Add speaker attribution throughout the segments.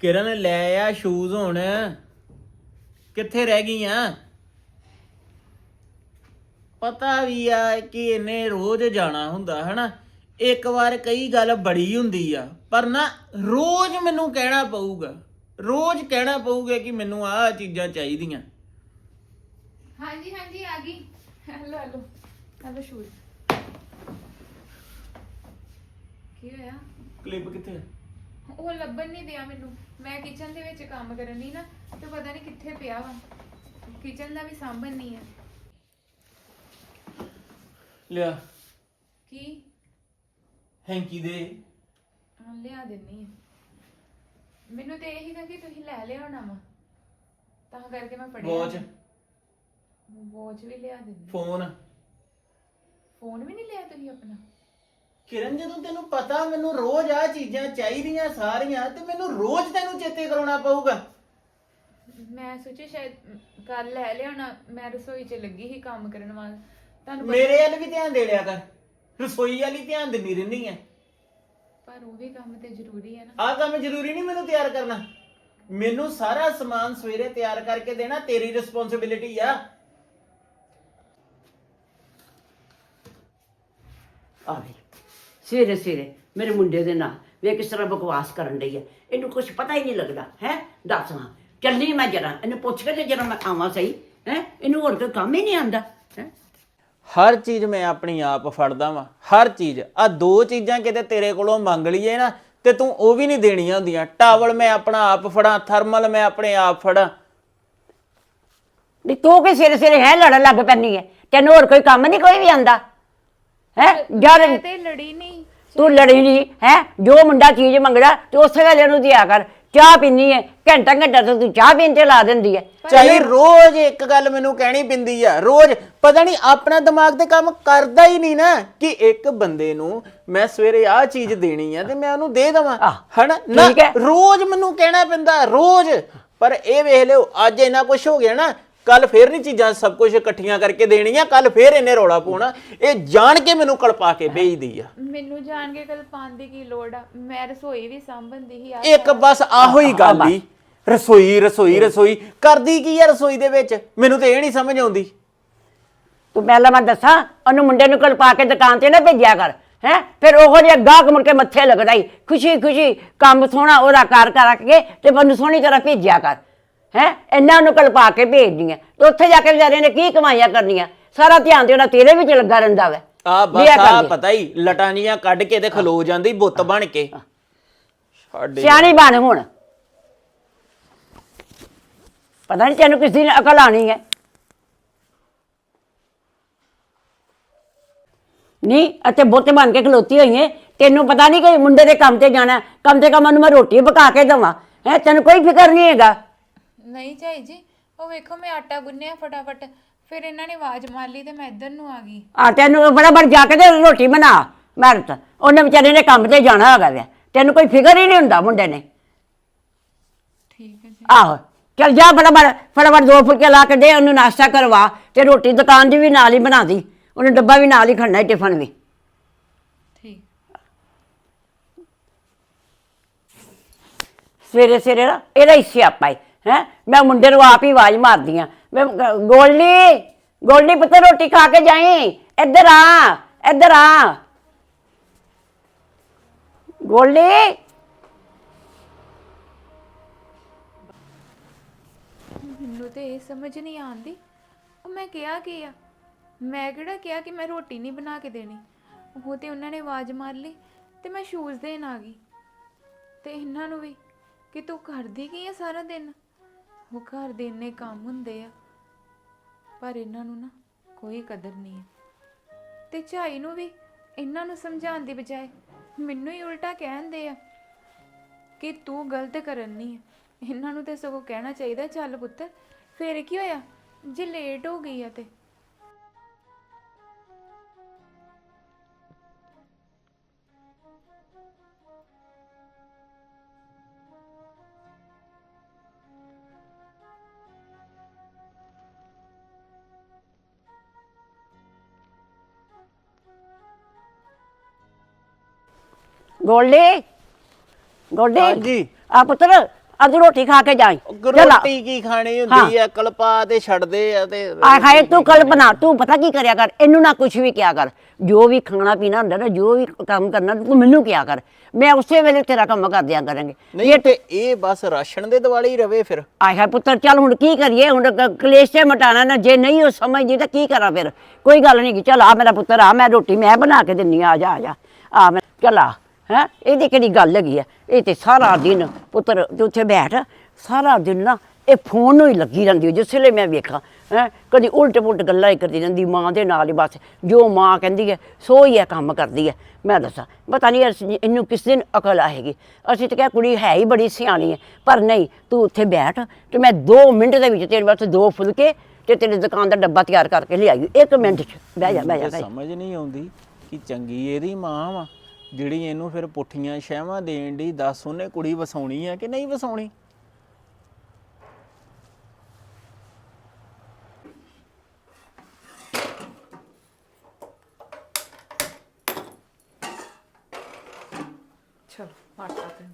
Speaker 1: ਕਿਰਨ ਲੈ ਆ ਸ਼ੂਜ਼ ਹੁਣ। ਕਿੱਥੇ ਰਹਿ ਗਈਆਂ? ਪਤਾ ਵੀ ਆ ਕਿ ਇਹਨੇ ਰੋਜ਼ ਜਾਣਾ ਹੁੰਦਾ ਹਨਾ? ਇੱਕ ਵਾਰ ਕਈ ਗੱਲ ਬੜੀ ਹੁੰਦੀ ਆ ਪਰ ਨਾ ਰੋਜ਼ ਮੈਨੂੰ ਕਹਿਣਾ ਪਊਗਾ। ਰੋਜ਼ ਕਹਿਣਾ ਪਊਗਾ ਕਿ ਮੈਨੂੰ ਆਹ ਚੀਜ਼ਾਂ ਚਾਹੀਦੀਆਂ।
Speaker 2: ਹਾਂਜੀ ਹਾਂਜੀ ਆ ਗਈ। ਹਲੋ ਹਲੋ ਹਲੋ ਸ਼ੂਜ਼ ਕੀ ਹੋਇਆ?
Speaker 1: ਕਲਿੱਪ ਕਿੱਥੇ
Speaker 2: ਉਹ ਲੱਭਣ ਨਹੀਂ ਦਿਆ ਮੈਨੂੰ। ਮੈਂ ਕਿਚਨ ਦੇ ਵਿੱਚ ਕੰਮ ਕਰਨ ਦੀ ਨਾ ਤੇ ਪਤਾ ਨਹੀਂ ਕਿੱਥੇ ਪਿਆ ਵਾ। ਕਿਚਨ ਦਾ ਵੀ ਸਾਂਭਣ ਨਹੀਂ ਆ।
Speaker 1: ਲਿਆ।
Speaker 2: ਕੀ?
Speaker 1: ਹੈਂਕੀ ਦੇ।
Speaker 2: ਹਾਂ, ਲਿਆ ਦਿੰਨੀ ਆ। ਮੈਨੂੰ ਤੇ ਇਹੀ ਨਾ ਕਿ ਤੁਸੀਂ ਲੈ ਲਿਆਉਣਾ ਵਾ। ਤਾਂ ਕਰਕੇ ਮੈਂ ਪੜਿਆ
Speaker 1: ਵਾਚ
Speaker 2: ਵਾਚ ਵੀ ਲਿਆ ਦਿੰਨੀ
Speaker 1: ਫੋਨ
Speaker 2: ਫੋਨ ਵੀ ਨਹੀਂ ਲਿਆ ਤੁਸੀਂ ਆਪਣਾ?
Speaker 1: ਕਿਰਨ ਜਦੋਂ ਤੈਨੂੰ ਪਤਾ ਮੈਨੂੰ ਰੋਜ਼ ਆ ਚੀਜ਼ਾਂ ਚਾਹੀਦੀਆਂ ਸਾਰੀਆਂ ਤੇ ਮੈਨੂੰ ਰੋਜ਼ ਤੈਨੂੰ ਚੇਤੇ ਕਰਾਉਣਾ ਪਊਗਾ।
Speaker 2: ਮੈਂ ਸੋਚਿਆ ਸ਼ਾਇਦ ਕੱਲ ਲੈ ਲਿਆਉਣਾ ਮੈਂ ਰਸੋਈ 'ਚ ਲੱਗੀ ਸੀ ਕੰਮ ਕਰਨ ਵਾਲ ਤੁਹਾਨੂੰ ਪਤਾ-
Speaker 1: ਮੇਰੇ ਵੱਲ ਵੀ ਧਿਆਨ ਦੇ ਲਿਆ ਕਰ। ਰਸੋਈ ਵਾਲੀ ਧਿਆਨ ਦਿੰਦੀ ਰਹਿੰਦੀ ਆ।
Speaker 2: ਪਰ ਉਹ ਵੀ ਕੰਮ ਤੇ ਜ਼ਰੂਰੀ ਹੈ ਨਾ।
Speaker 1: ਆਹ ਕੰਮ ਜ਼ਰੂਰੀ ਨਹੀਂ ਮੈਨੂੰ ਤਿਆਰ ਕਰਨਾ। ਮੈਨੂੰ ਸਾਰਾ ਸਮਾਨ ਸਵੇਰੇ ਤਿਆਰ ਕਰਕੇ ਦੇਣਾ ਤੇਰੀ ਰਿਸਪੌਂਸਿਬਿਲਿਟੀ ਆ।
Speaker 3: ਆ ਗਈ ਸਵੇਰੇ ਸਵੇਰੇ ਮੇਰੇ ਮੁੰਡੇ ਦੇ ਨਾਲ ਵੇ ਕਿਸ ਤਰ੍ਹਾਂ ਬਕਵਾਸ ਕਰਨ ਡਈ ਹੈ ਇਹਨੂੰ ਕੁਝ ਪਤਾ ਹੀ ਨਹੀਂ ਲੱਗਦਾ ਹੈ? ਦੱਸ ਹਾਂ। ਚੱਲੀ ਮੈਂ ਜਰਾ ਇਹਨੂੰ ਪੁੱਛ ਕੇ ਤੇ ਜਰਾ ਮੈਂ ਆਵਾਂ ਸਹੀ ਹੈ? ਇਹਨੂੰ ਹੋਰ ਕੋਈ ਕੰਮ ਹੀ ਨਹੀਂ ਆਂਦਾ ਹੈ?
Speaker 1: ਹਰ ਚੀਜ਼ ਮੈਂ ਆਪਣੀ ਆਪ ਫੜਦਾ ਵਾਂ ਹਰ ਚੀਜ਼। ਆ ਦੋ ਚੀਜ਼ਾਂ ਕਿਤੇ ਤੇਰੇ ਕੋਲੋਂ ਮੰਗ ਲਈਏ ਨਾ ਤੇ ਤੂੰ ਉਹ ਵੀ ਨਹੀਂ ਦੇਣੀਆਂ ਹੁੰਦੀਆਂ। ਟਾਵਲ ਮੈਂ ਆਪਣਾ ਆਪ ਫੜਾਂ ਥਰਮਲ ਮੈਂ ਆਪਣੇ ਆਪ ਫੜਾਂ।
Speaker 3: ਨਹੀਂ ਤੂੰ ਕਿ ਸਵੇਰੇ ਸਵੇਰੇ ਹੈ ਲੜਨ ਲੱਗ ਪੈਣੀ ਹੈ ਤੈਨੂੰ ਹੋਰ ਕੋਈ ਕੰਮ ਨਹੀਂ ਕੋਈ ਵੀ ਆਂਦਾ ਹੈ? ਯਾਰ
Speaker 2: ਮੈਂ ਤੇ ਲੜੀ ਨਹੀਂ।
Speaker 3: ਤੂੰ ਲੜੀ ਨਹੀਂ ਹੈ? ਜੋ ਮੁੰਡਾ ਚੀਜ਼ ਮੰਗਦਾ ਤੇ ਉਸੇ ਵੇਲੇ ਉਹਨੂੰ ਦਿਆ ਕਰ। ਚਾਹ ਪੀਣੀ ਹੈ ਘੰਟਾ ਘੰਟਾ ਤੇ ਤੂੰ ਚਾਹ ਪੀਣ ਤੇ ਲਾ ਦਿੰਦੀ ਹੈ
Speaker 1: ਚਾਹੀ ਰੋਜ਼ ਇੱਕ ਗੱਲ ਮੈਨੂੰ ਕਹਿਣੀ ਪੈਂਦੀ ਆ ਰੋਜ਼। ਪਤਾ ਨਹੀਂ ਆਪਣਾ ਦਿਮਾਗ ਤੇ ਕੰਮ ਕਰਦਾ ਹੀ ਨਹੀਂ ਨਾ ਕਿ ਇੱਕ ਬੰਦੇ ਨੂੰ ਮੈਂ ਸਵੇਰੇ ਆਹ ਚੀਜ਼ ਦੇਣੀ ਆ ਤੇ ਮੈਂ ਉਹਨੂੰ ਦੇ ਦੇਵਾਂ।
Speaker 3: ਆਹ,
Speaker 1: ਹਨਾ ਨਾ
Speaker 3: ਠੀਕ ਹੈ।
Speaker 1: ਰੋਜ਼ ਮੈਨੂੰ ਕਹਿਣਾ ਪੈਂਦਾ ਰੋਜ਼। ਪਰ ਇਹ ਵੇਖ ਲਿਓ ਅੱਜ ਇੰਨਾ ਕੁਝ ਹੋ ਗਿਆ ਨਾ ਕੱਲ ਫੇਰ ਨਹੀਂ ਚੀਜ਼ਾਂ ਸਭ ਕੁਝ ਇਕੱਠੀਆਂ ਕਰਕੇ ਦੇਣੀਆਂ ਕੱਲ ਫੇਰ ਇਹਨੇ ਰੌਲਾ ਪਾਉਣਾ। ਇਹ ਜਾਣ ਕੇ ਮੈਨੂੰ ਕਲਪਾ ਕੇ ਭੇਜਦੀ ਆ।
Speaker 2: ਮੈਨੂੰ ਜਾਣ ਕੇ ਕੱਲ ਦੀ ਕੀ ਲੋੜ ਆ? ਮੈਂ ਰਸੋਈ ਵੀ ਸਾਂਭਣ ਦੀ ਹੀ ਆ
Speaker 1: ਇੱਕ ਬਸ ਆਹੋ ਹੀ ਗੱਲ ਹੀ ਰਸੋਈ ਰਸੋਈ ਰਸੋਈ। ਕਰਦੀ ਕੀ ਆ ਰਸੋਈ ਦੇ ਵਿੱਚ? ਮੈਨੂੰ ਤੇ ਇਹ ਨਹੀਂ ਸਮਝ ਆਉਂਦੀ।
Speaker 3: ਤੂੰ ਪਹਿਲਾਂ ਮੈਂ ਦੱਸਾਂ ਉਹਨੂੰ ਮੁੰਡੇ ਨੂੰ ਕੋਲ ਪਾ ਕੇ ਦੁਕਾਨ ਤੇ ਨਾ ਭੇਜਿਆ ਕਰ ਹੈ? ਫਿਰ ਉਹੋ ਜਿਹਾ ਗਾਹਕ ਮੁੜ ਕੇ ਮੱਥੇ ਲੱਗਦਾ ਹੀ ਖੁਸ਼ੀ ਖੁਸ਼ੀ ਕੰਮ ਸੋਹਣਾ ਉਹਦਾ ਕਰ ਕਰਕੇ ਤੇ ਮੈਨੂੰ ਸੋਹਣੀ ਤਰ੍ਹਾਂ ਭੇਜਿਆ ਕਰ। ਹੈ? ਇੰਨਾ ਉਹਨੂੰ ਕੋਲ ਪਾ ਕੇ ਭੇਜਦੀਆਂ। ਤੇ ਉੱਥੇ ਜਾ ਕੇ ਵਿਚਾਰੇ ਨੇ ਕੀ ਕਮਾਈਆਂ ਕਰਨੀਆਂ? ਸਾਰਾ ਧਿਆਨ ਤੇ ਉਹਦਾ ਤੇਰੇ ਵਿੱਚ ਲੱਗਾ ਰਹਿੰਦਾ ਵਾ।
Speaker 1: ਆ ਬਸ
Speaker 3: ਲਿਆ
Speaker 1: ਆ। ਪਤਾ ਹੀ ਲਟਾਨੀਆਂ ਕੱਢ ਕੇ ਤੇ ਖਲੋ ਜਾਂਦੀ ਬੁੱਤ ਬਣ ਕੇ। ਛੱਡ
Speaker 3: ਸਿਆਣੀ ਬਣ ਹੁਣ। ਪਤਾ ਨਹੀਂ ਤੈਨੂੰ ਕਿਸ ਦਿਨ ਅਕਲ ਆਣੀ ਹੈ। ਨਹੀਂ ਅਤੇ ਬੁੱਤ ਬਣ ਕੇ ਖਲੋਤੀ ਹੋਈ ਹੈ। ਤੈਨੂੰ ਪਤਾ ਨਹੀਂ ਕਿ ਮੁੰਡੇ ਦੇ ਕੰਮ ਤੇ ਜਾਣਾ। ਕਮ ਤੇ ਕਮ ਉਹਨੂੰ ਮੈਂ ਰੋਟੀ ਪਕਾ ਕੇ ਦੇਵਾਂ। ਹੈ ਤੈਨੂੰ ਕੋਈ ਫਿਕਰ ਨਹੀਂ ਹੈਗਾ।
Speaker 2: ਨਹੀਂ ਝਾਈ ਜੀ। ਉਹ ਵੇਖੋ ਮੈਂ ਆਟਾ ਗੁੰਨਿਆ ਫਟਾਫਟ। ਫਿਰ ਇਹਨਾਂ ਨੇ ਆਵਾਜ਼ ਮਾਰ ਲਈ ਤੇ ਮੈਂ ਇੱਧਰ ਨੂੰ ਆ ਗਈ।
Speaker 3: ਆ ਤੈਨੂੰ ਫਟਾਫਟ ਜਾ ਕੇ ਤੇ ਰੋਟੀ ਬਣਾ ਮਰਤ ਉਹਨੇ ਵਿਚਾਰੇ ਨੇ ਕੰਮ ਤੇ ਜਾਣਾ ਹੈਗਾ ਵੇ। ਤੈਨੂੰ ਕੋਈ ਫਿਕਰ ਹੀ ਨਹੀਂ ਹੁੰਦਾ ਮੁੰਡੇ ਨੇ।
Speaker 2: ਠੀਕ ਹੈ ਜੀ।
Speaker 3: ਆਹੋ ਚਲ ਜਾ ਫਟਾਫਟ ਫਟਾਫਟ ਦੋ ਫੁਲਕੇ ਲਾ ਕੇ ਦੇ ਉਹਨੂੰ ਨਾਸ਼ਤਾ ਕਰਵਾ ਤੇ ਰੋਟੀ ਦੁਕਾਨ ਦੀ ਵੀ ਨਾਲ ਹੀ ਬਣਾ ਦੀ। ਉਹਨੇ ਡੱਬਾ ਵੀ ਨਾਲ ਹੀ ਖੜਨਾ ਹੈ ਟਿਫਨ ਵੀ।
Speaker 2: ਠੀਕ।
Speaker 3: ਸਵੇਰੇ ਸਵੇਰੇ ਨਾ ਇਹਦਾ ਹੀ ਸਿਆਪਾ ਹੈ ਹੈ? ਮੈਂ ਮੁੰਡੇ ਨੂੰ ਆਪ ਹੀ ਆਵਾਜ਼ ਮਾਰਦੀ ਆ। ਮੈਂ, ਗੋਲਡੀ ਗੋਲਡੀ ਪੁੱਤ ਰੋਟੀ ਖਾ ਕੇ ਜਾਈ। ਇੱਧਰ ਆ ਇੱਧਰ ਆ। ਗੋਲਡੀ।
Speaker 2: ਮੈਨੂੰ ਤੇ ਇਹ ਸਮਝ ਨਹੀਂ ਆਉਂਦੀ। ਉਹ ਮੈਂ ਕਿਹਾ ਕੀ ਆ? ਮੈਂ ਕਿਹੜਾ ਕਿਹਾ ਕਿ ਮੈਂ ਰੋਟੀ ਨਹੀਂ ਬਣਾ ਕੇ ਦੇਣੀ? ਉਹ ਤੇ ਉਹਨਾਂ ਨੇ ਆਵਾਜ਼ ਮਾਰ ਲਈ ਤੇ ਮੈਂ ਸ਼ੂਜ਼ ਦੇਣ ਆ ਗਈ। ਤੇ ਇਹਨਾਂ ਨੂੰ ਵੀ ਕਿ ਤੂੰ ਕਰਦੀ ਕੀ ਆ ਸਾਰਾ ਦਿਨ? ਉਹ ਘਰ ਦੇ ਇੰਨੇ ਕੰਮ ਹੁੰਦੇ ਆ, ਪਰ ਇਹਨਾਂ ਨੂੰ ਨਾ ਕੋਈ ਕਦਰ ਨਹੀਂ ਹੈ। ਤੇ ਝਾਈ ਨੂੰ ਵੀ ਇਹਨਾਂ ਨੂੰ ਸਮਝਾਉਣ ਦੀ ਬਜਾਏ ਮੈਨੂੰ ਹੀ ਉਲਟਾ ਕਹਿੰਦੇ ਆ ਕਿ ਤੂੰ ਗਲਤ ਕਰਨੀ ਹੈ। ਇਹਨਾਂ ਨੂੰ ਤੇ ਸਗੋਂ ਕਹਿਣਾ ਚਾਹੀਦਾ, ਚੱਲ ਪੁੱਤਰ ਫੇਰ ਕੀ ਹੋਇਆ? ਜੇ ਲੇਟ ਹੋ ਗਈ ਆ ਤੇ
Speaker 3: ਗੋਲਡੀ ਗੋਲਡੀ
Speaker 1: ਹਾਂਜੀ।
Speaker 3: ਆ ਪੁੱਤਰ ਅੱਜ ਰੋਟੀ ਖਾ ਕੇ ਜਾਈ।
Speaker 1: ਉਹ ਰੋਟੀ ਕੀ ਖਾਣੀ ਹੁੰਦੀ ਆ? ਕਲਪਾ ਤੇ ਛੱਡਦੇ ਆ ਤੇ
Speaker 3: ਆ ਖਾਏ ਤੂੰ ਕਲਪਨਾ ਤੂੰ ਪਤਾ ਕੀ ਕਰਿਆ ਕਰ? ਇਹਨੂੰ ਨਾ ਕੁਝ ਵੀ ਕਿਹਾ ਕਰ। ਜੋ ਵੀ ਖਾਣਾ ਪੀਣਾ ਹੁੰਦਾ ਨਾ ਜੋ ਵੀ ਕੰਮ ਕਰਨਾ ਤੂੰ ਮੈਨੂੰ ਕਿਹਾ ਕਰ। ਮੈਂ ਉਸੇ ਵੇਲੇ ਤੇਰਾ ਕੰਮ ਕਰ ਦਿਆ ਕਰਾਂਗੇ।
Speaker 1: ਨਹੀਂ ਤੇ ਇਹ ਬਸ ਰਾਸ਼ਨ ਦੇ ਦਿਵਾਲੀ ਹੀ ਰਵੇ ਫਿਰ।
Speaker 3: ਆਏ ਹਾਏ ਪੁੱਤਰ ਚੱਲ ਹੁਣ ਕੀ ਕਰੀਏ? ਹੁਣ ਕ- ਕਲੇਸ਼ ਤੇ ਮਟਾਣਾ ਨਾ ਜੇ ਨਹੀਂ ਉਹ ਸਮਝਦੀ ਤਾਂ ਕੀ ਕਰਾਂ ਫਿਰ? ਕੋਈ ਗੱਲ ਨਹੀਂ ਚੱਲ ਆ ਮੇਰਾ ਪੁੱਤਰ ਆ ਮੈਂ ਰੋਟੀ ਮੈਂ ਬਣਾ ਕੇ ਦਿੰਨੀ ਆ ਆ ਜਾ ਆ ਜਾ। ਆ ਮੈਂ ਚੱਲ ਆ। ਹੈ? ਇਹਦੀ ਕਿਹੜੀ ਗੱਲ ਹੈਗੀ ਆ? ਇਹ ਤੇ ਸਾਰਾ ਦਿਨ ਪੁੱਤਰ ਤੂੰ ਉੱਥੇ ਬੈਠ ਸਾਰਾ ਦਿਨ ਨਾ ਇਹ ਫੋਨ ਨੂੰ ਹੀ ਲੱਗੀ ਰਹਿੰਦੀ ਹੈ ਜਿਸ ਵੇਲੇ ਮੈਂ ਵੇਖਾਂ ਹੈ? ਕਦੀ ਉਲਟ ਪੁਲਟ ਗੱਲਾਂ ਹੀ ਕਰਦੀ ਰਹਿੰਦੀ ਮਾਂ ਦੇ ਨਾਲ ਹੀ ਬਸ ਜੋ ਮਾਂ ਕਹਿੰਦੀ ਹੈ ਸੋ ਹੀ ਇਹ ਕੰਮ ਕਰਦੀ ਹੈ ਮੈਂ ਦੱਸਾਂ ਪਤਾ ਨਹੀਂ ਇਸ- ਇਹਨੂੰ ਕਿਸ ਦਿਨ ਅਕਲ ਆਏਗੀ? ਅਸੀਂ ਤਾਂ ਕਿਹਾ ਕੁੜੀ ਹੈ ਹੀ ਬੜੀ ਸਿਆਣੀ ਹੈ ਪਰ ਨਹੀਂ ਤੂੰ ਉੱਥੇ ਬੈਠ ਤੇ ਮੈਂ 2 ਮਿੰਟ ਦੇ ਵਿੱਚ ਤੇਰੇ ਵਾਸਤੇ ਦੋ ਫੁਲਕੇ ਤੇ ਤੇਰੀ ਦੁਕਾਨ ਦਾ ਡੱਬਾ ਤਿਆਰ ਕਰਕੇ ਲਿਆਈ ਇੱਕ ਮਿੰਟ ਚ। ਬਹਿ ਜਾ ਬਹਿ ਜਾ।
Speaker 1: ਸਮਝ ਨਹੀਂ ਆਉਂਦੀ ਕਿ ਚੰਗੀ ਇਹਦੀ ਮਾਂ ਵਾ। ਜਿਹੜੀ ਇਹਨੂੰ ਫਿਰ ਪੁੱਠੀਆਂ ਸ਼ਹਿਵਾਂ ਦੇਣ ਦੀ ਦੱਸ ਉਹਨੇ ਕੁੜੀ ਵਸਾਉਣੀ ਆ ਕਿ ਨਹੀਂ ਵਸਾਉਣੀ?
Speaker 2: ਚਲੋ ਆਟਾ ਤੇ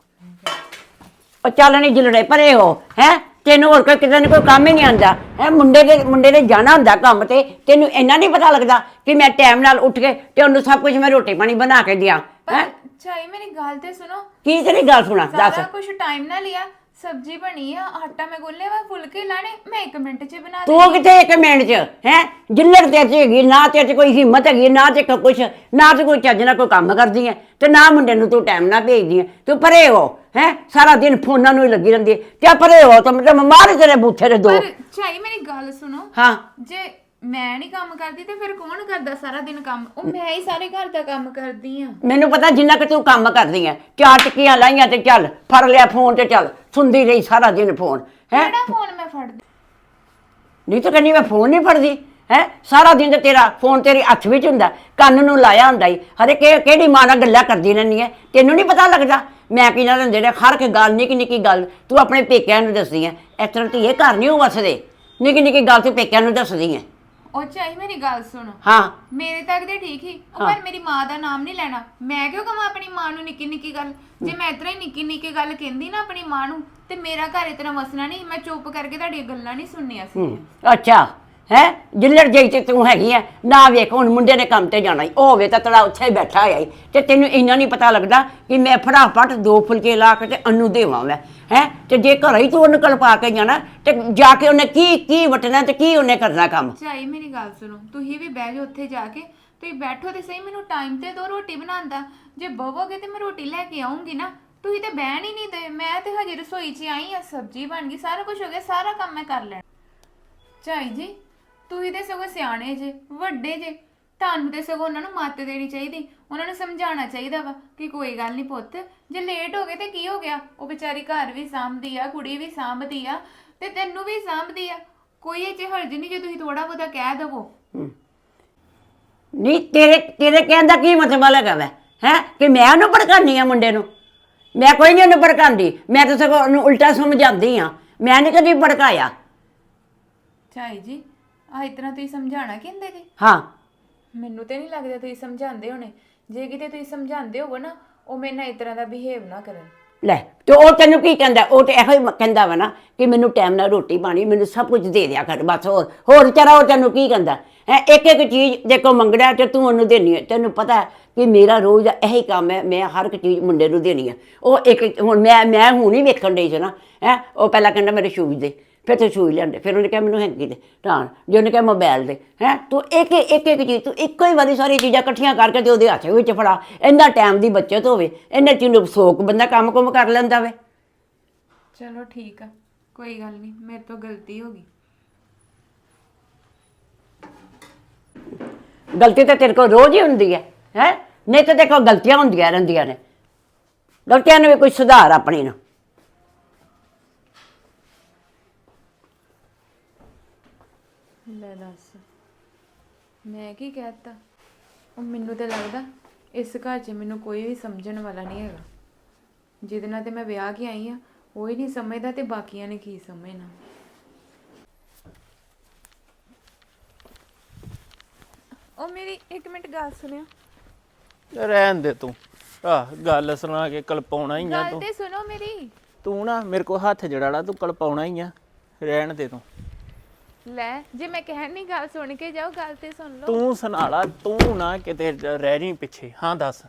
Speaker 3: ਉਹ ਚੱਲ ਨਹੀਂ ਜਿਲੜੇ ਪਰੇ ਹੋ ਹੈ? ਤੈਨੂੰ ਹੋਰ ਕੋਈ ਕਿਸੇ ਨੂੰ ਕੋਈ ਕੰਮ ਹੀ ਨਹੀਂ ਆਂਦਾ ਹੈ ਮੁੰਡੇ ਦੇ ਮੁੰਡੇ ਨੇ ਜਾਣਾ ਹੁੰਦਾ ਕੰਮ ਤੇ ਤੈਨੂੰ ਇੰਨਾ ਨਹੀਂ ਪਤਾ ਲੱਗਦਾ ਕਿ ਮੈਂ ਟਾਈਮ ਨਾਲ ਉੱਠ ਕੇ ਤੇ ਉਹਨੂੰ ਸਭ ਕੁਝ ਮੈਂ ਰੋਟੀ ਪਾਣੀ ਬਣਾ ਕੇ ਦਿਆਂ। ਹੈ?
Speaker 2: ਪਰ ਚਾਈ ਮੇਰੀ ਗੱਲ ਤੇ ਸੁਣੋ।
Speaker 3: ਕੀ ਤੇਰੀ ਗੱਲ ਸੁਣਾ? ਦੱਸ।
Speaker 2: ਕੁਝ ਟਾਈਮ ਨਾਲ ਲਿਆ ਸਬਜ਼ੀ ਬਣੀ ਆ ਆਟਾ ਮੈਂ ਗੁੰਨਿਆ ਵਾ ਫੁਲਕੇ ਲਾਣੇ ਮੈਂ 1 ਮਿੰਟ 'ਚ ਬਣਾ ਦੇ
Speaker 3: ਤੂੰ ਕਿਤੇ ਇੱਕ ਮਿੰਟ ਚ? ਹੈ? ਜਿੱਲੜ ਤੇ ਚ ਹੈਗੀ ਨਾ ਤੇ ਚ ਕੋਈ ਹਿੰਮਤ ਹੈਗੀ ਨਾ ਤੇ ਕੁਛ ਨਾ ਤੇ ਕੋਈ ਚੱਜ ਨਾਲ ਕੋਈ ਕੰਮ ਕਰਦੀ ਹੈ ਤੇ ਨਾ ਮੁੰਡੇ ਨੂੰ ਤੂੰ ਟਾਈਮ ਨਾਲ ਭੇਜਦੀ ਹੈ ਤੂੰ ਪਰੇ ਹੋ ਹੈ? ਸਾਰਾ ਦਿਨ ਫੋਨਾਂ ਨੂੰ ਹੀ ਲੱਗੀ ਰਹਿੰਦੀ ਹੈ ਤੇ ਪਰੇ ਹੋ ਤਾਂ ਮੈਂ ਮਾਰ ਤੇਰੇ ਬੂਥੇ ਦੇ ਦੋ।
Speaker 2: ਚਾਈ ਮੇਰੀ ਗੱਲ ਸੁਣੋ।
Speaker 3: ਹਾਂ।
Speaker 2: ਜੇ ਮੈਂ ਨਹੀਂ ਕੰਮ ਕਰਦੀ ਤੇ ਫਿਰ ਕੌਣ ਕਰਦਾ ਸਾਰਾ ਦਿਨ ਕੰਮ? ਉਹ ਮੈਂ ਹੀ ਸਾਰੇ ਘਰ ਦਾ ਕੰਮ ਕਰਦੀ ਆ।
Speaker 3: ਮੈਨੂੰ ਪਤਾ ਜਿੰਨਾ ਕਿ ਤੂੰ ਕੰਮ ਕਰਦੀ ਐ ਚਾਰ ਟਿੱਕੀਆਂ ਲਾਈਆਂ ਤੇ ਚੱਲ ਫੜ ਲਿਆ ਫੋਨ ਤੇ ਚੱਲ ਸੁਣਦੀ ਰਹੀ ਸਾਰਾ ਦਿਨ ਫੋਨ ਹੈ?
Speaker 2: ਕਿਹੜਾ ਫੋਨ ਮੈਂ ਫੜਦੀ?
Speaker 3: ਨਹੀਂ ਤਾਂ ਕਹਿੰਦੀ ਮੈਂ ਫੋਨ ਨਹੀਂ ਫੜਦੀ ਹੈ? ਸਾਰਾ ਦਿਨ ਤੇ ਤੇਰਾ ਫੋਨ ਤੇਰੇ ਹੱਥ ਵਿੱਚ ਹੁੰਦਾ ਕੰਨ ਨੂੰ ਲਾਇਆ ਹੁੰਦਾ ਈ। ਹਰੇ ਕਿ ਕਿਹੜੀ ਮਾਂ ਨਾਲ ਗੱਲਾਂ ਕਰਦੀ ਰਹਿੰਦੀ ਐ ਤੈਨੂੰ ਨਹੀਂ ਪਤਾ ਲੱਗਦਾ? ਮੈਂ ਕੀ ਨਾਲ ਜਿਹੜੇ ਹਰ ਇੱਕ ਗੱਲ ਨਿੱਕੀ ਨਿੱਕੀ ਗੱਲ ਤੂੰ ਆਪਣੇ ਪੇਕਿਆਂ ਨੂੰ ਦੱਸਦੀ ਐ ਇਸ ਤਰ੍ਹਾਂ ਧੀਏ ਘਰ ਨਹੀਂ ਉਹ ਵਸਦੇ। ਨਿੱਕੀ ਨਿੱਕੀ ਗੱਲ ਤੂੰ ਪੇਕਿਆਂ ਨੂੰ ਦੱਸਦੀ ਐ
Speaker 2: ਉਹ ਚਾਈ ਮੇਰੀ ਗੱਲ ਸੁਣੋ।
Speaker 3: ਹਾਂ।
Speaker 2: ਮੇਰੇ ਤੱਕ ਤੇ ਠੀਕ ਹੀ। ਉਹ ਪਰ ਮੇਰੀ ਮਾਂ ਦਾ ਨਾਮ ਨਹੀਂ ਲੈਣਾ। ਮੈਂ ਕਿਉਂ ਕਹਾਂ ਆਪਣੀ ਮਾਂ ਨੂੰ ਨਿੱਕੀ ਨਿੱਕੀ ਗੱਲ? ਜੇ ਮੈਂ ਇਤਨਾ ਹੀ ਨਿੱਕੀ ਨਿੱਕੀ ਗੱਲ ਕਹਿੰਦੀ ਨਾ ਆਪਣੀ ਮਾਂ ਨੂੰ ਤੇ ਮੇਰਾ ਘਰ ਇਤਨਾ ਵਸਣਾ ਨਹੀਂ ਮੈਂ ਚੁੱਪ ਕਰਕੇ ਤੁਹਾਡੀਆਂ ਗੱਲਾਂ ਨਹੀਂ ਸੁਣਨੀਆਂ ਸੀ
Speaker 3: ਅੱਛਾ। ਹੈ? ਜਿੱਲੜ ਜਈ ਤੇ ਤੂੰ ਹੈਗੀ ਐ ਨਾ ਵੇਖ, ਹੁਣ ਮੁੰਡੇ ਨੇ ਕੰਮ ਤੇ ਜਾਣਾ ਈ। ਉਹ ਹੋਵੇ ਤਾਂ ਤੜਾ ਉੱਥੇ ਹੀ ਬੈਠਾ ਹੋਇਆ ਤੇ ਤੈਨੂੰ ਇੰਨਾ ਨਹੀਂ ਪਤਾ ਲੱਗਦਾ ਕਿ ਮੈਂ ਫਟਾਫਟ ਦੋ ਫੁਲਕੇ ਲਾ ਕੇ ਤੇ ਅੰਨੂ ਦੇਵਾਂ ਮੈਂ, ਹੈ? ਤੇ ਜੇ ਘਰ ਹੀ ਤੂੰ ਉਹਨੂੰ ਕਲਪਾ ਕੇ ਜਾਣਾ, ਤੇ ਜਾ ਕੇ ਉਹਨੇ ਕੀ ਕੀ ਵਟਣਾ ਤੇ ਕੀ ਉਹਨੇ ਕਰਨਾ ਕੰਮ?
Speaker 2: ਚਾਈ ਮੇਰੀ ਗੱਲ ਸੁਣੋ। ਤੁਸੀਂ ਵੀ ਬਹਿ ਜਾਓ ਉੱਥੇ ਜਾ ਕੇ। ਤੁਸੀਂ ਬੈਠੋ ਤੇ ਸਹੀ, ਮੈਨੂੰ ਟਾਈਮ ਤੇ ਦੋ ਰੋਟੀ ਬਣਾਉਂਦਾ ਜੇ ਬਵੋਗੇ ਤੇ ਮੈਂ ਰੋਟੀ ਲੈ ਕੇ ਆਉਂਗੀ ਨਾ। ਤੁਸੀਂ ਤੇ ਬਹਿਣ ਹੀ ਨਹੀਂ ਦੇ। ਮੈਂ ਤੇ ਹਜੇ ਰਸੋਈ 'ਚ ਆਈ ਆ, ਸਬਜ਼ੀ ਬਣ ਗਈ, ਸਾਰਾ ਕੁਝ ਹੋ ਗਿਆ, ਸਾਰਾ ਕੰਮ ਮੈਂ ਕਰ ਲੈਣਾ। ਚਾਈ ਜੀ ਤੁਸੀਂ ਤੇ ਸਗੋਂ ਸਿਆਣੇ ਜੇ ਵੱਡੇ ਜੇ ਤੁਹਾਨੂੰ ਤੇ ਸਗੋਂ ਉਹਨਾਂ ਨੂੰ ਮੱਤ ਦੇਣੀ ਚਾਹੀਦੀ ਉਹਨਾਂ ਨੂੰ ਸਮਝਾਉਣਾ ਚਾਹੀਦਾ ਵਾ ਕਿ ਕੋਈ ਗੱਲ ਨਹੀਂ ਪੁੱਤ ਜੇ ਲੇਟ ਹੋ ਗਏ ਤੇ ਕੀ ਹੋ ਗਿਆ? ਉਹ ਵਿਚਾਰੀ ਘਰ ਵੀ ਸਾਂਭਦੀ ਆ ਕੁੜੀ ਵੀ ਸਾਂਭਦੀ ਆ ਤੇ ਤੈਨੂੰ ਵੀ ਸਾਂਭਦੀ ਆ। ਕੋਈ ਇਹ ਚ ਹਰਜ ਨਹੀਂ ਜੇ ਤੁਸੀਂ ਥੋੜਾ ਬਹੁਤਾ ਕਹਿ ਦਵੋ।
Speaker 3: ਨਹੀਂ ਤੇਰੇ ਤੇਰੇ ਕਹਿਣ ਦਾ ਕੀ ਮਤਲਬ ਲੱਗਾ ਵੈ? ਹੈ? ਕਿ ਮੈਂ ਉਹਨੂੰ ਭੜਕਾਨੀ ਆ ਮੁੰਡੇ ਨੂੰ? ਮੈਂ ਕੋਈ ਨਹੀਂ ਉਹਨੂੰ ਭੜਕਾਉਂਦੀ ਮੈਂ ਤਾਂ ਸਗੋਂ ਉਹਨੂੰ ਉਲਟਾ ਸਮਝਾਉਂਦੀ ਆ। ਮੈਂ ਨਹੀਂ ਕਦੀ ਭੜਕਾਇਆ।
Speaker 2: ਚਾਈ ਜੀ ਆ ਇਤਨਾ ਤੁਸੀਂ ਸਮਝਾਣਾ ਕਹਿੰਦੇ ਜੀ
Speaker 3: ਹਾਂ।
Speaker 2: ਮੈਨੂੰ ਤੇ ਨਹੀਂ ਲੱਗਦਾ ਤੁਸੀਂ ਸਮਝਾਉਂਦੇ ਹੋਣੇ। ਜੇ ਕਿਤੇ ਤੁਸੀਂ ਸਮਝਾਉਂਦੇ ਹੋਵੋ ਨਾ ਉਹ ਮੇਰੇ ਨਾਲ ਇਸ ਤਰ੍ਹਾਂ ਦਾ ਬਿਹੇਵ ਨਾ ਕਰਨ।
Speaker 3: ਲੈ ਤੇ ਉਹ ਤੈਨੂੰ ਕੀ ਕਹਿੰਦਾ? ਉਹ ਤੇ ਇਹੋ ਹੀ ਮ- ਕਹਿੰਦਾ ਵਾ ਨਾ ਕਿ ਮੈਨੂੰ ਟਾਈਮ ਨਾਲ ਰੋਟੀ ਪਾਣੀ ਮੈਨੂੰ ਸਭ ਕੁਝ ਦੇ ਦਿਆ ਕਰ ਬਸ ਹੋਰ ਹੋਰ ਵਿਚਾਰਾ ਉਹ ਤੈਨੂੰ ਕੀ ਕਹਿੰਦਾ? ਹੈ ਇੱਕ ਇੱਕ ਚੀਜ਼ ਜੇ ਕੋ ਮੰਗਣਾ ਤੇ ਤੂੰ ਉਹਨੂੰ ਦੇਣੀ ਹੈ ਤੈਨੂੰ ਪਤਾ ਹੈ ਕਿ ਮੇਰਾ ਰੋਜ਼ ਦਾ ਇਹੀ ਕੰਮ ਹੈ ਮੈਂ ਹਰ ਇੱਕ ਚੀਜ਼ ਮੁੰਡੇ ਨੂੰ ਦੇਣੀ ਹੈ ਉਹ ਇੱਕ ਹੁਣ ਮੈਂ ਮੈਂ ਹੁਣ ਹੀ ਵੇਖਣ ਡਈ ਸੀ ਨਾ। ਹੈ ਉਹ ਪਹਿਲਾਂ ਕਹਿੰਦਾ ਮੇਰੇ ਸ਼ੂਜ਼ ਦੇ। ਫਿਰ ਤੇ ਸ਼ੂਜ਼ ਲਿਆਂਦੇ ਫਿਰ ਉਹਨੇ ਕਿਹਾ ਮੈਨੂੰ ਹੈਂਕੀ ਦੇ ਤਾਂ ਜੇ ਉਹਨੇ ਕਿਹਾ ਮੋਬਾਈਲ ਦੇ ਹੈ ਤੂੰ ਇੱਕ ਇੱਕ ਇੱਕ ਚੀਜ਼ ਤੂੰ ਇੱਕੋ ਹੀ ਵਾਰੀ ਸਾਰੀ ਚੀਜ਼ਾਂ ਇਕੱਠੀਆਂ ਕਰਕੇ ਤੇ ਉਹਦੇ ਹੱਥ ਵਿੱਚ ਫੜਾ। ਇੰਨਾ ਟਾਈਮ ਦੀ ਬੱਚਤ ਹੋਵੇ ਇੰਨੇ ਚੀਜ਼ ਨੂੰ ਸੋਕ ਬੰਦਾ ਕੰਮ ਕੁਮ ਕਰ ਲੈਂਦਾ ਵੇ।
Speaker 2: ਚਲੋ ਠੀਕ ਆ ਕੋਈ ਗੱਲ ਨਹੀਂ ਮੇਰੇ ਤੋਂ ਗਲਤੀ ਹੋ ਗਈ।
Speaker 3: ਗਲਤੀ ਤਾਂ ਤੇਰੇ ਕੋਲ ਰੋਜ਼ ਹੀ ਹੁੰਦੀ ਹੈ ਹੈ? ਨਹੀਂ ਤਾਂ ਦੇਖੋ ਗਲਤੀਆਂ ਹੁੰਦੀਆਂ ਰਹਿੰਦੀਆਂ ਨੇ। ਗਲਤੀਆਂ ਨੂੰ ਵੀ ਕੋਈ ਸੁਧਾਰ ਆਪਣੀ ਨੂੰ।
Speaker 2: ਲੈ ਦੱਸ। ਮੈਂ ਕੀ ਕਹਿਤਾ? ਉਹ ਮੈਨੂੰ ਤੇ ਲੱਗਦਾ ਇਸ ਘਰ 'ਚ ਮੈਨੂੰ ਕੋਈ ਵੀ ਸਮਝਣ ਵਾਲਾ ਨਹੀਂ ਹੈਗਾ। ਜਿਹਦੇ ਨਾਲ ਤੇ ਮੈਂ ਵਿਆਹ ਕੇ ਆਈ ਆ ਉਹ ਹੀ ਨਹੀਂ ਸਮਝਦਾ ਤੇ ਬਾਕੀਆਂ ਨੇ ਕੀ ਸਮਝਣਾ। ਉਹ ਮੇਰੀ 1 ਮਿੰਟ ਗੱਲ ਸੁਣਿਓ।
Speaker 1: ਰਹਿਣ ਦੇ ਤੂੰ। ਆਹ ਗੱਲ ਸੁਣਾ ਕੇ ਕਲਪਾਉਣਾ ਹੀ ਆ
Speaker 2: ਗੱਲ
Speaker 1: ਤੂੰ।
Speaker 2: ਤੇ ਸੁਣੋ ਮੇਰੀ।
Speaker 1: ਤੂੰ ਨਾ ਮੇਰੇ ਕੋ ਹੱਥ ਜੜਾੜਾ ਤੂੰ ਕਲਪਾਉਣਾ ਹੀ ਆ। ਰਹਿਣ ਦੇ ਤੂੰ।
Speaker 2: ਲੈ ਜੇ ਮੈਂ ਕਹਿਣ ਨਹੀਂ ਗੱਲ ਸੁਣ ਕੇ ਜਾਓ ਗੱਲ ਤੇ ਸੁਣ ਲਓ।
Speaker 1: ਤੂੰ ਸੁਨਾਲਾ ਤੂੰ ਨਾ ਕਿਤੇ ਰਹਿ ਜੀ ਪਿੱਛੇ। ਹਾਂ ਦੱਸ।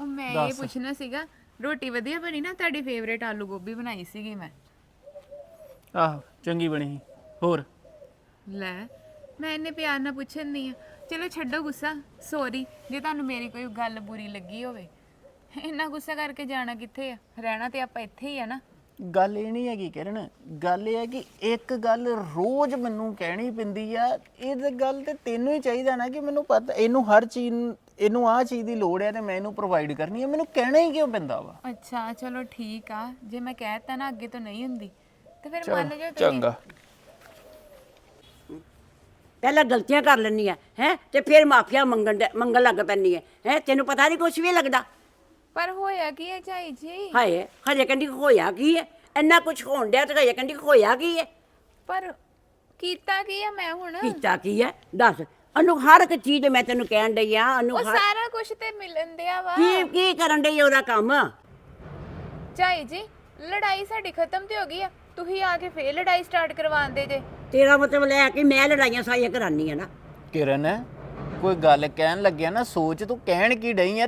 Speaker 2: ਉਹ ਮੈਂ ਇਹ ਪੁੱਛਣਾ ਸੀਗਾ ਰੋਟੀ ਵਧੀਆ ਬਣੀ ਨਾ? ਤੁਹਾਡੀ ਫੇਵਰੇਟ ਆਲੂ ਗੋਭੀ ਬਣਾਈ ਸੀਗੀ ਮੈਂ।
Speaker 1: ਆਹ ਚੰਗੀ ਬਣੀ ਸੀ। ਹੋਰ?
Speaker 2: ਲੈ ਮੈਂ ਇੰਨੇ ਪਿਆਰ ਨਾਲ ਪੁੱਛਣ ਨਹੀਂ ਆ। ਚਲੋ ਛੱਡੋ ਗੁੱਸਾ ਸੌਰੀ ਜੇ ਤੁਹਾਨੂੰ ਮੇਰੀ ਕੋਈ ਗੱਲ ਬੁਰੀ ਲੱਗੀ ਹੋਵੇ। ਇੰਨਾ ਗੁੱਸਾ ਕਰਕੇ ਜਾਣਾ ਕਿੱਥੇ ਆ? ਰਹਿਣਾ ਤੇ ਆਪਾਂ ਇੱਥੇ ਹੀ ਆ ਨਾ।
Speaker 1: ਗੱਲ ਇਹ ਨਹੀਂ ਹੈਗੀ ਕਿਰਨ ਗੱਲ ਇਹ ਹੈ ਕਿ ਇੱਕ ਗੱਲ ਰੋਜ਼ ਮੈਨੂੰ ਕਹਿਣੀ ਪੈਂਦੀ ਆ ਇਹ ਤੇ ਗੱਲ ਤੇ ਤੈਨੂੰ ਹੀ ਚਾਹੀਦਾ ਨਾ ਕਿ ਮੈਨੂੰ ਪਤਾ ਇਹਨੂੰ ਹਰ ਚੀਜ਼ ਇਹਨੂੰ ਆਹ ਚੀਜ਼ ਦੀ ਲੋੜ ਹੈ ਤੇ ਮੈਂ ਇਹਨੂੰ ਪ੍ਰੋਵਾਈਡ ਕਰਨੀ ਹੈ ਮੈਨੂੰ ਕਹਿਣਾ ਹੀ ਕਿਉਂ ਪੈਂਦਾ ਵਾ?
Speaker 2: ਅੱਛਾ ਚਲੋ ਠੀਕ ਆ ਜੇ ਮੈਂ ਕਹਿਤਾ ਨਾ ਅੱਗੇ ਤੋਂ ਨਹੀਂ ਹੁੰਦੀ ਤੇ ਫਿਰ ਮੰਨ ਜਾਓ ਤੁਸੀਂ।
Speaker 1: ਚੰਗਾ।
Speaker 3: ਪਹਿਲਾਂ ਗਲਤੀਆਂ ਕਰ ਲੈਣੀ ਆ ਹੈ ਤੇ ਫਿਰ ਮਾਫੀਆ ਮੰਗਣ ਮੰਗਣ ਲੱਗ ਪੈਣੀ ਹੈ ਹੈ ਤੈਨੂੰ ਪਤਾ ਨਹੀਂ ਕੁਝ ਵੀ ਲੱਗਦਾ।
Speaker 2: ਪਰ ਹੋਇਆ ਕੀ ਹੈ ਝਾਈ ਜੀ?
Speaker 3: ਹਾਏ ਹਜੇ ਕਹਿੰਦੀ ਹੋਇਆ ਕੀ ਹੈ? ਇੰਨਾ ਕੁਝ ਹੋਣ ਡਿਆ ਤੇ ਹਜੇ ਕਹਿੰਦੀ ਹੋਇਆ ਕੀ ਹੈ?
Speaker 2: ਪਰ ਕੀਤਾ ਕੀ ਆ ਮੈਂ ਹੁਣ?
Speaker 3: ਕੀਤਾ ਕੀ ਹੈ? ਦੱਸ। ਅਨੂ ਹਰ ਇੱਕ ਚੀਜ਼ ਮੈਂ ਤੈਨੂੰ ਕਹਿਣ ਡਈ ਆ ਅਨੂ
Speaker 2: ਉਹ ਸਾਰਾ ਕੁਝ ਤੇ ਮਿਲਣ ਦਿਆ ਵਾ।
Speaker 3: ਕੀ ਕੀ ਕਰਨ ਡਈ ਉਹਦਾ ਕੰਮ?
Speaker 2: ਝਾਈ ਜੀ ਲੜਾਈ ਸਾਡੀ ਖਤਮ ਤੇ ਹੋ ਗਈ ਆ। ਤੁਸੀਂ ਆ ਕੇ ਫੇਰ ਲੜਾਈ ਸਟਾਰਟ ਕਰਵਾਉਂਦੇ ਜੇ।
Speaker 3: ਤੇਰਾ ਮਤਲਬ ਲੈ ਕੇ ਮੈਂ ਲੜਾਈਆਂ ਸਾਰੀਆਂ ਕਰਾਨੀ ਆ ਨਾ।
Speaker 1: ਕਿਰਨ ਕੋਈ ਗੱਲ ਕਹਿਣ ਲੱਗਿਆ ਨਾ ਸੋਚ ਤੂੰ ਕਹਿਣ ਕੀ ਡਈ ਆ?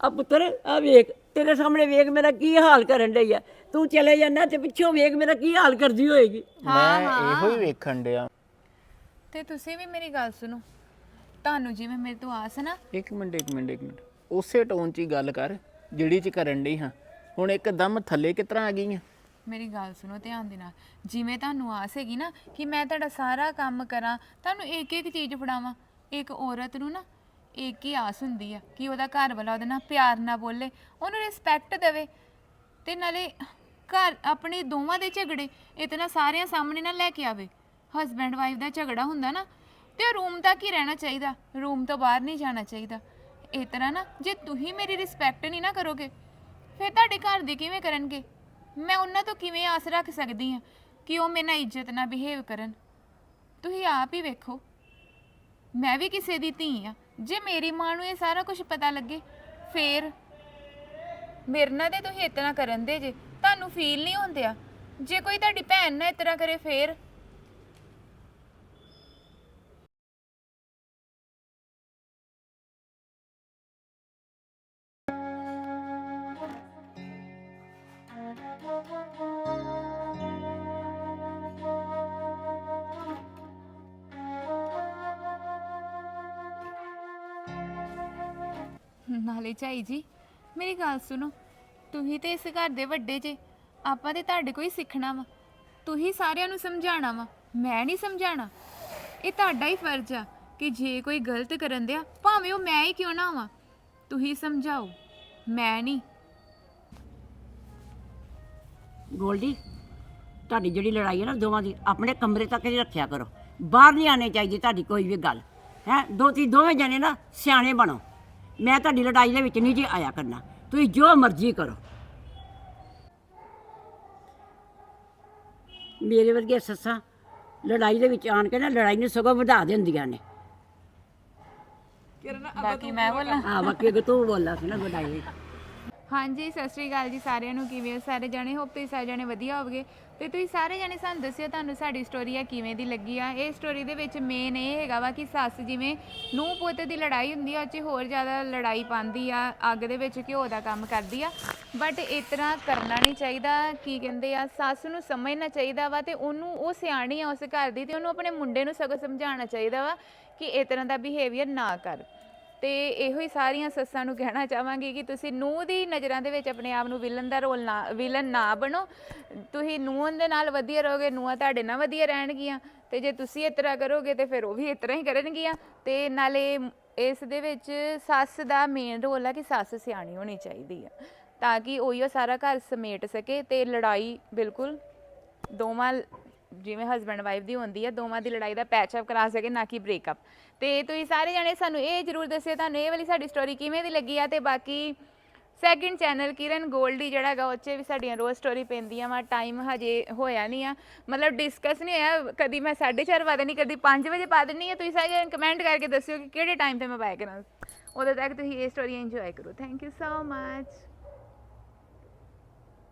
Speaker 3: ਆ ਪੁੱਤਰ ਆ ਵੇਖ ਤੇਰੇ ਸਾਹਮਣੇ ਵੇਖ ਮੇਰਾ ਕੀ ਹਾਲ ਕਰਨ ਡਈ ਆ। ਤੂੰ ਚਲੇ ਜਾਂਦਾ ਤੇ ਪਿੱਛੋਂ ਵੇਖ ਮੇਰਾ ਕੀ ਹਾਲ ਕਰਦੀ ਹੋਏਗੀ।
Speaker 1: ਮੈਂ ਇਹੋ ਹੀ ਵੇਖਣ ਡਿਆ।
Speaker 2: ਤੇ ਤੁਸੀਂ ਵੀ ਮੇਰੀ ਗੱਲ ਸੁਣੋ। ਤੁਹਾਨੂੰ ਜਿਵੇਂ ਮੇਰੇ ਤੋਂ ਆਸ ਹੈ ਨਾ।
Speaker 1: ਇੱਕ ਮਿੰਟ ਇੱਕ ਮਿੰਟ ਇੱਕ ਮਿੰਟ। ਉਸੇ ਟੋਨ 'ਚ ਹੀ ਗੱਲ ਕਰ ਜਿਹੜੀ 'ਚ ਕਰਨ ਡਈ ਹਾਂ। ਹੁਣ ਇੱਕਦਮ ਥੱਲੇ ਕਿਸ ਤਰ੍ਹਾਂ ਆ ਗਈ ਆ
Speaker 2: ਮੇਰੀ ਗੱਲ ਸੁਣੋ ਧਿਆਨ ਦੇ ਨਾਲ। ਜਿਵੇਂ ਤੁਹਾਨੂੰ ਆਸ ਹੈਗੀ ਨਾ ਕਿ ਮੈਂ ਤੁਹਾਡਾ ਸਾਰਾ ਕੰਮ ਕਰਾਂ ਤੁਹਾਨੂੰ ਇੱਕ ਇੱਕ ਚੀਜ਼ ਫੜਾਵਾਂ। ਇੱਕ ਔਰਤ ਨੂੰ ਨਾ ਇੱਕ ਹੀ ਆਸ ਹੁੰਦੀ ਆ ਕਿ ਉਹਦਾ ਘਰ ਵਾਲਾ ਉਹਦੇ ਨਾਲ ਪਿਆਰ ਨਾਲ ਬੋਲੇ, ਉਹਨੂੰ ਰਿਸਪੈਕਟ ਦੇਵੇ ਤੇ ਨਾਲੇ ਘਰ ਆਪਣੇ ਦੋਵਾਂ ਦੇ ਝਗੜੇ ਇਤਨਾ ਸਾਰਿਆਂ ਸਾਹਮਣੇ ਨਾ ਲੈ ਕੇ ਆਵੇ। ਹਸਬੈਂਡ ਵਾਈਫ ਦਾ ਝਗੜਾ ਹੁੰਦਾ ਨਾ, ਤੇ ਉਹ ਰੂਮ ਤੱਕ ਹੀ ਰਹਿਣਾ ਚਾਹੀਦਾ ਰੂਮ ਤੋਂ ਬਾਹਰ ਨਹੀਂ ਜਾਣਾ ਚਾਹੀਦਾ। ਇਸ ਤਰ੍ਹਾਂ ਨਾ ਜੇ ਤੁਸੀਂ ਮੇਰੀ ਰਿਸਪੈਕਟ ਨਹੀਂ ਨਾ ਕਰੋਗੇ, ਫਿਰ ਤੁਹਾਡੇ ਘਰ ਦੇ ਕਿਵੇਂ ਕਰਨਗੇ? ਮੈਂ ਉਹਨਾਂ ਤੋਂ ਕਿਵੇਂ ਆਸ ਰੱਖ ਸਕਦੀ ਹਾਂ ਕਿ ਉਹ ਮੇਰੇ ਨਾਲ ਇੱਜ਼ਤ ਨਾਲ ਬਿਹੇਵ ਕਰਨ? ਤੁਸੀਂ ਆਪ ਹੀ ਵੇਖੋ। ਮੈਂ ਵੀ ਕਿਸੇ ਦੀ ਧੀ ਆ ਜੇ ਮੇਰੀ ਮਾਂ ਨੂੰ ਇਹ ਸਾਰਾ ਕੁਝ ਪਤਾ ਲੱਗੇ, ਫੇਰ? ਮੇਰੇ ਨਾਲ ਤੇ ਤੁਸੀਂ ਇਤਨਾ ਕਰਨ ਦੇ ਜੇ, ਤੁਹਾਨੂੰ ਫੀਲ ਨਹੀਂ ਹੁੰਦਿਆ। ਜੇ ਕੋਈ ਤੁਹਾਡੀ ਭੈਣ ਨਾਲ ਇਤਨਾ ਕਰੇ, ਫੇਰ? ਨਾਲੇ ਝਾਈ ਜੀ। ਮੇਰੀ ਗੱਲ ਸੁਣੋ, ਤੁਸੀਂ ਤੇ ਇਸ ਘਰ ਦੇ ਵੱਡੇ ਜੇ, ਆਪਾਂ ਤੇ ਤੁਹਾਡੇ ਕੋਈ ਸਿੱਖਣਾ ਵਾ। ਤੁਸੀਂ ਸਾਰਿਆਂ ਨੂੰ ਸਮਝਾਉਣਾ ਵਾ, ਮੈਂ ਨਹੀਂ ਸਮਝਾਣਾ ਇਹ ਤੁਹਾਡਾ ਹੀ ਫਰਜ਼ ਆ ਕਿ ਜੇ ਕੋਈ ਗਲਤ ਕਰਨ ਦਿਆ, ਭਾਵੇਂ ਉਹ ਮੈਂ ਹੀ ਕਿਉਂ ਨਾ ਹਾਂ ਤੁਸੀਂ ਸਮਝਾਓ, ਮੈਂ ਨਹੀਂ।
Speaker 3: ਗੋਲਡੀ, ਤੁਹਾਡੀ ਜਿਹੜੀ ਲੜਾਈ ਹੈ ਨਾ ਦੋਵਾਂ ਦੀ, ਆਪਣੇ ਕਮਰੇ ਤੱਕ ਹੀ ਰੱਖਿਆ ਕਰੋ। ਬਾਹਰ ਨਹੀਂ ਆਣੇ ਚਾਹੀਦੀ ਤੁਹਾਡੀ ਕੋਈ ਵੀ ਗੱਲ। ਹੈ, ਦੋ ਤੀ ਦੋਵੇਂ ਜਣੇ ਨਾ ਸਿਆਣੇ ਬਣੋ। ਮੈਂ ਤੁਹਾਡੀ ਲੜਾਈ ਦੇ ਵਿੱਚ ਨਹੀਂ ਜੀ ਆਇਆ ਕਰਨਾ। ਤੁਸੀਂ ਜੋ ਮਰਜ਼ੀ ਕਰੋ। ਮੇਰੇ ਵਰਗੇ ਸੱਸਾਂ ਲੜਾਈ ਦੇ ਵਿੱਚ ਆਣ ਕੇ ਨਾ ਲੜਾਈ ਨੂੰ ਸਗੋਂ ਵਧਾ ਦਿੰਦੀਆਂ ਨੇ।
Speaker 2: ਬਾਕੀ ਮੈਂ ਬੋਲਾਂ।
Speaker 3: ਹਾਂ ਬਾਕੀ ਅਗਰ ਤੂੰ ਬੋਲਾ ਸੀ ਨਾ ਲੜਾਈ ਵਿੱਚ
Speaker 2: ਹਾਂਜੀ, ਸਤਿ ਸ਼੍ਰੀ ਅਕਾਲ ਜੀ ਸਾਰਿਆਂ ਨੂੰ। ਕਿਵੇਂ ਹੋ? ਸਾਰੇ ਜਣੇ ਹੋਪ ਤੁਸੀਂ ਸਾਰੇ ਜਣੇ ਵਧੀਆ ਹੋਵਗੇ। ਤੇ ਤੁਸੀਂ ਸਾਰੇ ਜਣੇ ਸਾਨੂੰ ਦੱਸਿਓ ਤੁਹਾਨੂੰ ਸਾਡੀ ਸਟੋਰੀ ਆ ਕਿਵੇਂ ਦੀ ਲੱਗੀ ਆ। ਇਹ ਸਟੋਰੀ ਦੇ ਵਿੱਚ ਮੇਨ ਇਹ ਹੈਗਾ ਵਾ ਕਿ ਸੱਸ ਜਿਵੇਂ ਨੂੰਹ ਪੁੱਤ ਦੀ ਲੜਾਈ ਹੁੰਦੀ ਆ, ਉਹ 'ਚ ਹੋਰ ਜ਼ਿਆਦਾ ਲੜਾਈ ਪਾਉਂਦੀ ਆ, ਅੱਗ ਦੇ ਵਿੱਚ ਘਿਓ ਦਾ ਕੰਮ ਕਰਦੀ ਆ। ਬਟ ਇਸ ਤਰ੍ਹਾਂ ਕਰਨਾ ਨਹੀਂ ਚਾਹੀਦਾ। ਕੀ ਕਹਿੰਦੇ ਆ, ਸੱਸ ਨੂੰ ਸਮਝਣਾ ਚਾਹੀਦਾ ਵਾ ਤੇ ਉਹਨੂੰ, ਉਹ ਸਿਆਣੀ ਆ ਉਸ ਘਰ ਦੀ ਤੇ ਉਹਨੂੰ ਆਪਣੇ ਮੁੰਡੇ ਨੂੰ ਸਗੋਂ ਸਮਝਾਉਣਾ ਚਾਹੀਦਾ ਵਾ ਕਿ ਇਸ ਤਰ੍ਹਾਂ ਦਾ ਬਿਹੇਵੀਅਰ ਨਾ ਕਰ। ਤੇ ਇਹੋ ਹੀ ਸਾਰੀਆਂ ਸੱਸਾਂ ਨੂੰ ਕਹਿਣਾ ਚਾਹਾਂਗੀ ਕਿ ਤੁਸੀਂ ਨੂੰਹ ਦੀ ਨਜ਼ਰਾਂ ਦੇ ਵਿੱਚ ਆਪਣੇ ਆਪ ਨੂੰ ਵਿਲਨ ਦਾ ਰੋਲ ਨਾ ਵਿਲਨ ਨਾ ਬਣੋ। ਤੁਸੀਂ ਨੂੰਹ ਦੇ ਨਾਲ ਵਧੀਆ ਰਹੋਗੇ, ਨੂੰਹਾਂ ਤੁਹਾਡੇ ਨਾਲ ਵਧੀਆ ਰਹਿਣਗੀਆਂ। ਤੇ ਜੇ ਤੁਸੀਂ ਇਸ ਤਰ੍ਹਾਂ ਕਰੋਗੇ ਤੇ ਫਿਰ ਉਹ ਵੀ ਇਸ ਤਰ੍ਹਾਂ ਹੀ ਕਰਨਗੀਆਂ। ਤੇ ਨਾਲੇ ਇਸ ਦੇ ਵਿੱਚ ਸੱਸ ਦਾ ਮੇਨ ਰੋਲ ਆ ਕਿ ਸੱਸ ਸਿਆਣੀ ਹੋਣੀ ਚਾਹੀਦੀ ਆ, ਤਾਂ ਕਿ ਉਹੀ ਉਹ ਸਾਰਾ ਘਰ ਸਮੇਟ ਸਕੇ ਤੇ ਲੜਾਈ ਬਿਲਕੁਲ ਦੋਵਾਂ ਜਿਵੇਂ ਹਸਬੰਡ ਵਾਈਫ ਦੀ ਹੁੰਦੀ ਹੈ ਦੋਵਾਂ ਦੀ ਲੜਾਈ ਦਾ ਪੈਚ ਅਪ ਕਰਾ ਸਕੇ, ਨਾ ਕਿ ਬ੍ਰੇਕਅਪ ਤੇ ਤੁਸੀਂ ਸਾਰੇ ਜਣੇ ਸਾਨੂੰ ਇਹ ਜਰੂਰ ਦੱਸਿਓ, ਤੁਹਾਨੂੰ ਇਹ ਵਾਲੀ ਸਾਡੀ ਸਟੋਰੀ ਕਿਵੇਂ ਦੀ ਲੱਗੀ ਆ, ਤੇ ਬਾਕੀ ਸੈਕਿੰਡ ਚੈਨਲ ਕਿਰਨ ਗੋਲਡੀ ਜਿਹੜਾ ਹੈਗਾ, ਉਹ 'ਚ ਵੀ ਸਾਡੀਆਂ ਰੋਜ਼ ਸਟੋਰੀ ਪੈਂਦੀਆਂ ਵਾ ਟਾਈਮ ਹਜੇ ਹੋਇਆ ਨਹੀਂ ਆ। ਮਤਲਬ ਡਿਸਕਸ ਨਹੀਂ ਹੋਇਆ, ਕਦੀ ਮੈਂ 4:30 ਪਾ ਦੇਣੀ, ਕਦੀ 5 ਵਜੇ ਪਾ ਦੇਣੀ ਆ। ਤੁਸੀਂ ਸਾਰੇ ਜਣੇ ਕਮੈਂਟ ਕਰਕੇ ਦੱਸਿਓ ਕਿ ਕਿਹੜੇ ਟਾਈਮ ਤੇ ਮੈਂ ਪਾਇਆ ਕਰਾਂ। ਉਦੋਂ ਤੱਕ ਤੁਸੀਂ ਇਹ ਸਟੋਰੀ ਇੰਜੋਏ ਕਰੋ। Thank you so much